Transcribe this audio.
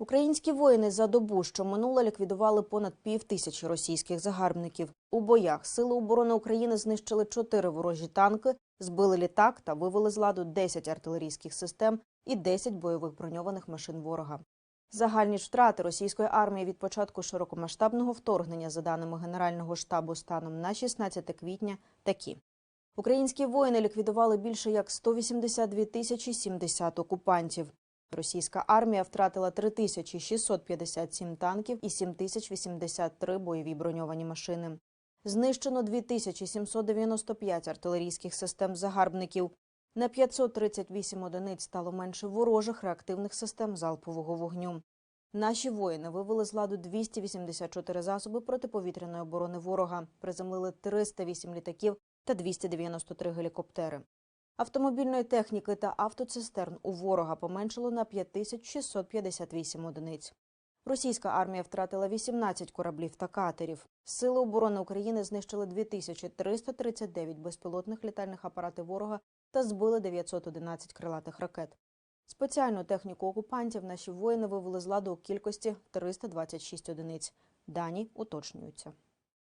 Українські воїни за добу, що минуло, ліквідували понад пів тисячі російських загарбників. У боях Сили оборони України знищили чотири ворожі танки, збили літак та вивели з ладу 10 артилерійських систем і 10 бойових броньованих машин ворога. Загальні втрати російської армії від початку широкомасштабного вторгнення, за даними Генерального штабу станом на 16 квітня, такі. Українські воїни ліквідували більше як 182 тисячі 70 окупантів. Російська армія втратила 3657 танків і 7083 бойові броньовані машини. Знищено 2795 артилерійських систем загарбників. На 538 одиниць стало менше ворожих реактивних систем залпового вогню. Наші воїни вивели з ладу 284 засоби протиповітряної оборони ворога, приземлили 308 літаків та 293 гелікоптери. Автомобільної техніки та автоцистерн у ворога поменшало на 5658 одиниць. Російська армія втратила 18 кораблів та катерів. Сили оборони України знищили 2339 безпілотних літальних апаратів ворога та збили 911 крилатих ракет. Спеціальну техніку окупантів наші воїни вивели з ладу у кількості 326 одиниць. Дані уточнюються.